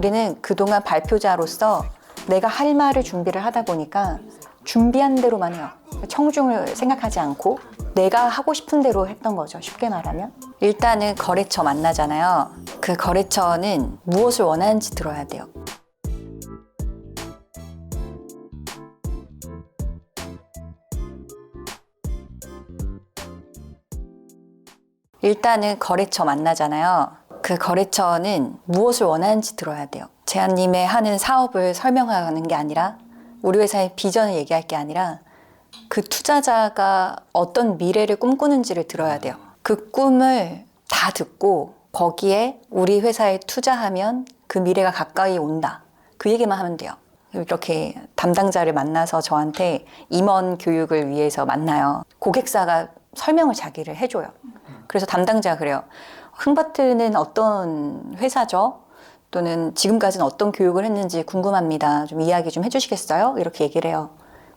우리는 그동안 발표자로서 내가 할 말을 준비를 하다 보니까 준비한 대로만 해요. 청중을 생각하지 않고 내가 하고 싶은 대로 했던 거죠. 쉽게 말하면. 일단은 거래처 만나잖아요. 그 거래처는 무엇을 원하는지 들어야 돼요. 일단은 거래처 만나잖아요. 그 거래처는 무엇을 원하는지 들어야 돼요. 제안님의 하는 사업을 설명하는 게 아니라 우리 회사의 비전을 얘기할 게 아니라 그 투자자가 어떤 미래를 꿈꾸는지를 들어야 돼요. 그 꿈을 다 듣고 거기에 우리 회사에 투자하면 그 미래가 가까이 온다. 그 얘기만 하면 돼요. 이렇게 담당자를 만나서 저한테 임원 교육을 위해서 만나요. 고객사가 설명을 자기를 해줘요. 그래서 담당자가 그래요. 흥바트는 어떤 회사죠? 또는 지금까지는 어떤 교육을 했는지 궁금합니다. 좀 이야기 좀 해주시겠어요? 이렇게 얘기를 해요.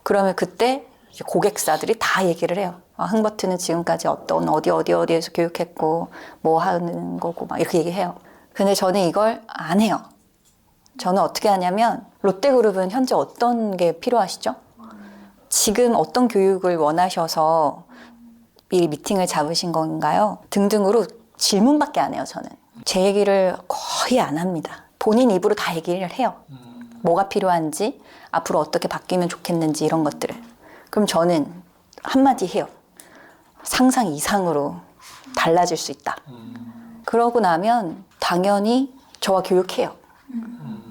그러면 그때 고객사들이 다 얘기를 해요. 아, 흥버트는 지금까지 어떤 어디 어디 어디에서 교육했고 뭐 하는 거고 막 이렇게 얘기해요. 근데 저는 이걸 안 해요. 저는 어떻게 하냐면 롯데그룹은 현재 어떤 게 필요하시죠? 지금 어떤 교육을 원하셔서 이 미팅을 잡으신 건가요? 등등으로 질문밖에 안 해요, 저는. 제 얘기를 거의 안 합니다. 본인 입으로 다 얘기를 해요. 뭐가 필요한지, 앞으로 어떻게 바뀌면 좋겠는지 이런 것들을. 그럼 저는 한마디 해요. 상상 이상으로 달라질 수 있다. 그러고 나면 당연히 저와 교육해요.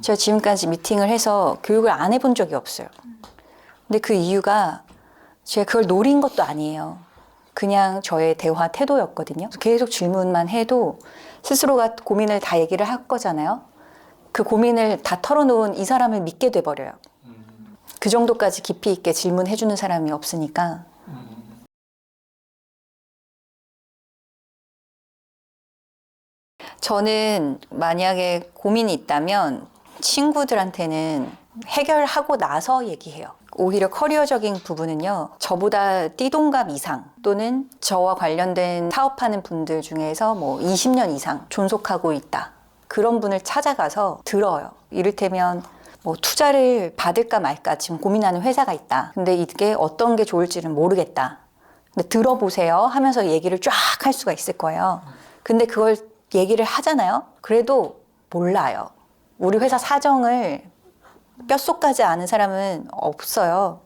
제가 지금까지 미팅을 해서 교육을 안 해본 적이 없어요. 근데 그 이유가 제가 그걸 노린 것도 아니에요. 그냥 저의 대화 태도였거든요. 계속 질문만 해도 스스로가 고민을 다 얘기를 할 거잖아요. 그 고민을 다 털어놓은 이 사람을 믿게 돼버려요. 그 정도까지 깊이 있게 질문해주는 사람이 없으니까. 저는 만약에 고민이 있다면 친구들한테는 해결하고 나서 얘기해요. 오히려 커리어적인 부분은요, 저보다 띠동갑 이상 또는 저와 관련된 사업하는 분들 중에서 뭐 20년 이상 존속하고 있다. 그런 분을 찾아가서 들어요. 이를테면 뭐 투자를 받을까 말까 지금 고민하는 회사가 있다. 근데 이게 어떤 게 좋을지는 모르겠다. 근데 들어보세요 하면서 얘기를 쫙 할 수가 있을 거예요. 근데 그걸 얘기를 하잖아요. 그래도 몰라요. 우리 회사 사정을 뼛속까지 아는 사람은 없어요.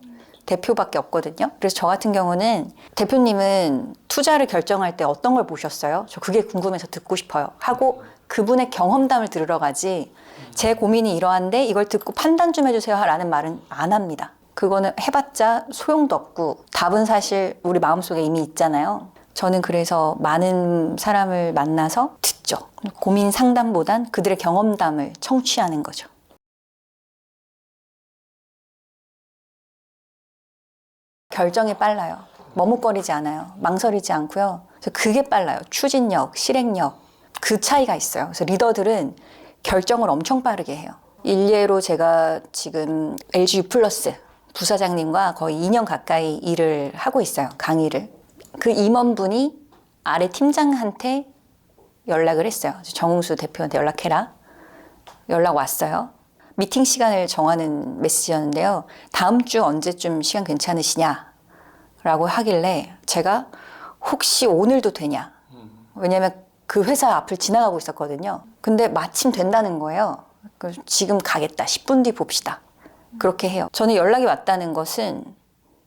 대표밖에 없거든요. 그래서 저 같은 경우는 대표님은 투자를 결정할 때 어떤 걸 보셨어요? 저 그게 궁금해서 듣고 싶어요. 하고 그분의 경험담을 들으러 가지 제 고민이 이러한데 이걸 듣고 판단 좀 해주세요 라는 말은 안 합니다. 그거는 해봤자 소용도 없고 답은 사실 우리 마음속에 이미 있잖아요. 저는 그래서 많은 사람을 만나서 듣죠. 고민 상담보단 그들의 경험담을 청취하는 거죠. 결정이 빨라요. 머뭇거리지 않아요. 망설이지 않고요. 그래서 그게 빨라요. 추진력, 실행력. 그 차이가 있어요. 그래서 리더들은 결정을 엄청 빠르게 해요. 일례로 제가 지금 LG U 플러스 부사장님과 거의 2년 가까이 일을 하고 있어요. 강의를. 그 임원분이 아래 팀장한테 연락을 했어요. 정웅수 대표한테 연락해라. 연락 왔어요. 미팅 시간을 정하는 메시지였는데요. 다음 주 언제쯤 시간 괜찮으시냐? 라고 하길래 제가 혹시 오늘도 되냐? 왜냐면 그 회사 앞을 지나가고 있었거든요. 근데 마침 된다는 거예요. 지금 가겠다. 10분 뒤 봅시다. 그렇게 해요. 저는 연락이 왔다는 것은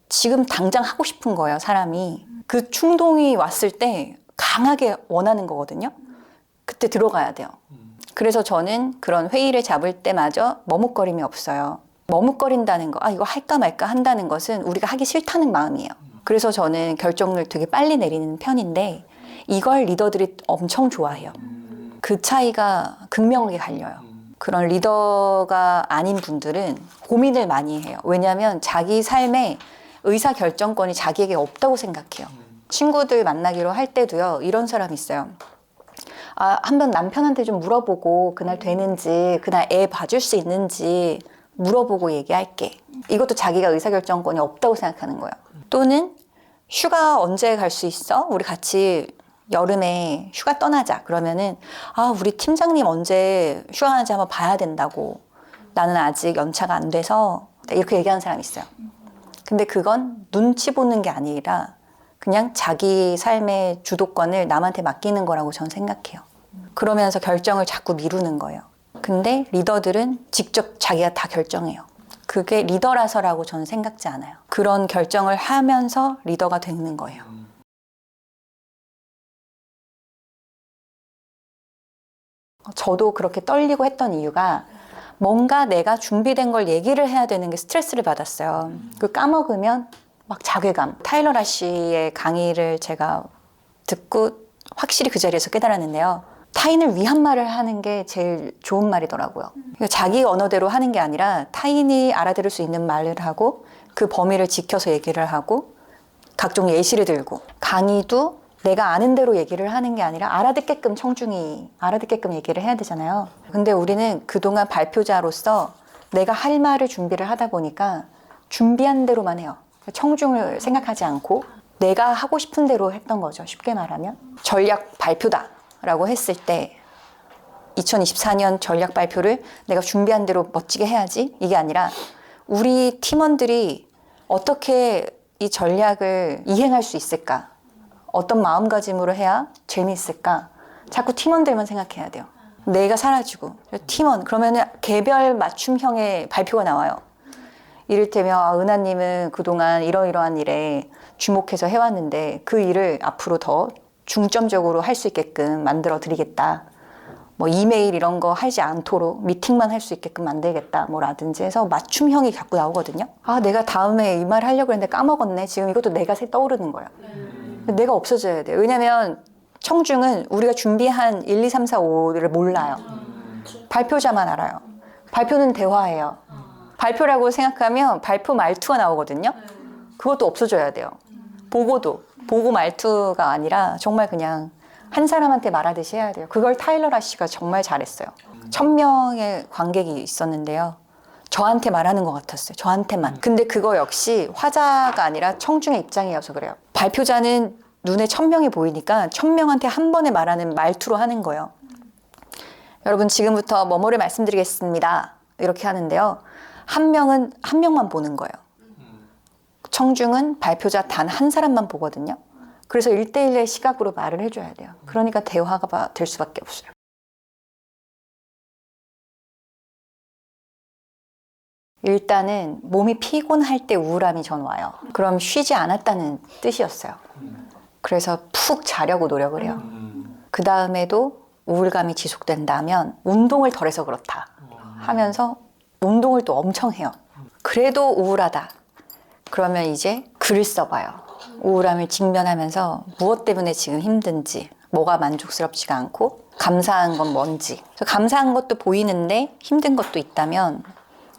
지금 당장 하고 싶은 거예요, 사람이. 그 충동이 왔을 때 강하게 원하는 거거든요. 그때 들어가야 돼요. 그래서 저는 그런 회의를 잡을 때마저 머뭇거림이 없어요. 머뭇거린다는 거, 아, 이거 할까 말까 한다는 것은 우리가 하기 싫다는 마음이에요. 그래서 저는 결정을 되게 빨리 내리는 편인데 이걸 리더들이 엄청 좋아해요. 그 차이가 극명하게 갈려요. 그런 리더가 아닌 분들은 고민을 많이 해요. 왜냐하면 자기 삶의 의사 결정권이 자기에게 없다고 생각해요. 친구들 만나기로 할 때도요, 이런 사람이 있어요. 아, 한번 남편한테 좀 물어보고 그날 되는지, 그날 애 봐줄 수 있는지 물어보고 얘기할게. 이것도 자기가 의사결정권이 없다고 생각하는 거예요. 또는 휴가 언제 갈 수 있어? 우리 같이 여름에 휴가 떠나자 그러면은 아 우리 팀장님 언제 휴가 가는지 한번 봐야 된다고 나는 아직 연차가 안 돼서 이렇게 얘기하는 사람이 있어요. 근데 그건 눈치 보는 게 아니라 그냥 자기 삶의 주도권을 남한테 맡기는 거라고 저는 생각해요. 그러면서 결정을 자꾸 미루는 거예요. 근데 리더들은 직접 자기가 다 결정해요. 그게 리더라서라고 저는 생각지 않아요. 그런 결정을 하면서 리더가 되는 거예요. 저도 그렇게 떨리고 했던 이유가 뭔가 내가 준비된 걸 얘기를 해야 되는 게 스트레스를 받았어요. 그 까먹으면 막 자괴감. 타일러 라시의 강의를 제가 듣고 확실히 그 자리에서 깨달았는데요. 타인을 위한 말을 하는 게 제일 좋은 말이더라고요. 그러니까 자기 언어대로 하는 게 아니라 타인이 알아들을 수 있는 말을 하고 그 범위를 지켜서 얘기를 하고 각종 예시를 들고 강의도 내가 아는 대로 얘기를 하는 게 아니라 알아듣게끔 청중이 알아듣게끔 얘기를 해야 되잖아요. 근데 우리는 그동안 발표자로서 내가 할 말을 준비를 하다 보니까 준비한 대로만 해요. 청중을 생각하지 않고 내가 하고 싶은 대로 했던 거죠. 쉽게 말하면. 전략 발표다 라고 했을 때 2024년 전략 발표를 내가 준비한 대로 멋지게 해야지 이게 아니라 우리 팀원들이 어떻게 이 전략을 이행할 수 있을까? 어떤 마음가짐으로 해야 재미있을까? 자꾸 팀원들만 생각해야 돼요. 내가 사라지고 팀원 그러면은 개별 맞춤형의 발표가 나와요. 이를테면 아, 은하님은 그동안 이러이러한 일에 주목해서 해왔는데 그 일을 앞으로 더 중점적으로 할 수 있게끔 만들어 드리겠다. 뭐 이메일 이런 거 하지 않도록 미팅만 할 수 있게끔 만들겠다 뭐라든지 해서 맞춤형이 자꾸 나오거든요. 아 내가 다음에 이 말 하려고 했는데 까먹었네. 지금 이것도 내가 새 떠오르는 거예요. 내가 없어져야 돼요. 왜냐면 청중은 우리가 준비한 1, 2, 3, 4, 5를 몰라요. 발표자만 알아요. 발표는 대화예요. 발표라고 생각하면 발표 말투가 나오거든요. 그것도 없어져야 돼요. 보고도 보고 말투가 아니라 정말 그냥 한 사람한테 말하듯이 해야 돼요. 그걸 타일러 라시가 정말 잘했어요. 천 명의 관객이 있었는데요. 저한테 말하는 것 같았어요. 저한테만. 근데 그거 역시 화자가 아니라 청중의 입장이어서 그래요. 발표자는 눈에 천 명이 보이니까 천 명한테 한 번에 말하는 말투로 하는 거예요. 여러분 지금부터 뭐뭐를 말씀드리겠습니다. 이렇게 하는데요. 한 명은 한 명만 보는 거예요. 청중은 발표자 단 한 사람만 보거든요. 그래서 일대일의 시각으로 말을 해줘야 돼요. 그러니까 대화가 될 수밖에 없어요. 일단은 몸이 피곤할 때 우울함이 전 와요. 그럼 쉬지 않았다는 뜻이었어요. 그래서 푹 자려고 노력을 해요. 그 다음에도 우울감이 지속된다면 운동을 덜 해서 그렇다 하면서 운동을 또 엄청 해요. 그래도 우울하다. 그러면 이제 글을 써봐요. 우울함을 직면하면서 무엇 때문에 지금 힘든지, 뭐가 만족스럽지가 않고, 감사한 건 뭔지. 감사한 것도 보이는데 힘든 것도 있다면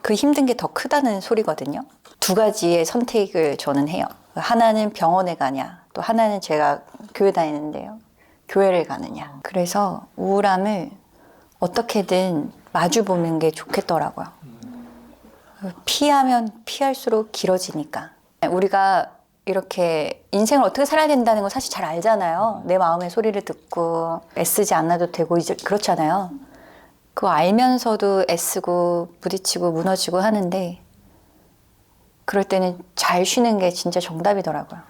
그 힘든 게 더 크다는 소리거든요. 두 가지의 선택을 저는 해요. 하나는 병원에 가냐, 또 하나는 제가 교회 다니는데요. 교회를 가느냐. 그래서 우울함을 어떻게든 마주 보는 게 좋겠더라고요. 피하면 피할수록 길어지니까. 우리가 이렇게 인생을 어떻게 살아야 된다는 거 사실 잘 알잖아요. 내 마음의 소리를 듣고 애쓰지 않아도 되고 이제 그렇잖아요. 그거 알면서도 애쓰고 부딪히고 무너지고 하는데 그럴 때는 잘 쉬는 게 진짜 정답이더라고요.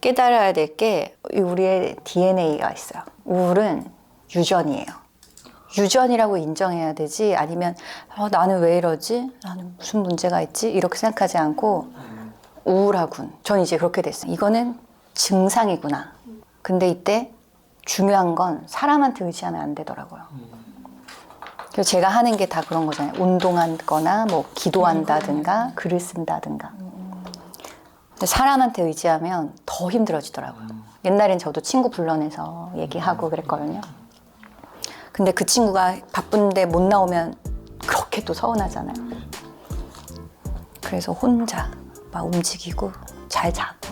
깨달아야 될 게 우리의 DNA가 있어요. 우울은 유전이에요. 유전이라고 인정해야 되지 아니면 어, 나는 왜 이러지? 나는 무슨 문제가 있지? 이렇게 생각하지 않고 우울하군. 전 이제 그렇게 됐어요. 이거는 증상이구나. 근데 이때 중요한 건 사람한테 의지하면 안 되더라고요. 그래서 제가 하는 게 다 그런 거잖아요. 운동하거나 뭐 기도한다든가 글을 쓴다든가. 사람한테 의지하면 더 힘들어지더라고요. 옛날엔 저도 친구 불러내서 얘기하고 그랬거든요. 근데 그 친구가 바쁜데 못 나오면 그렇게 또 서운하잖아요. 그래서 혼자 막 움직이고 잘 자고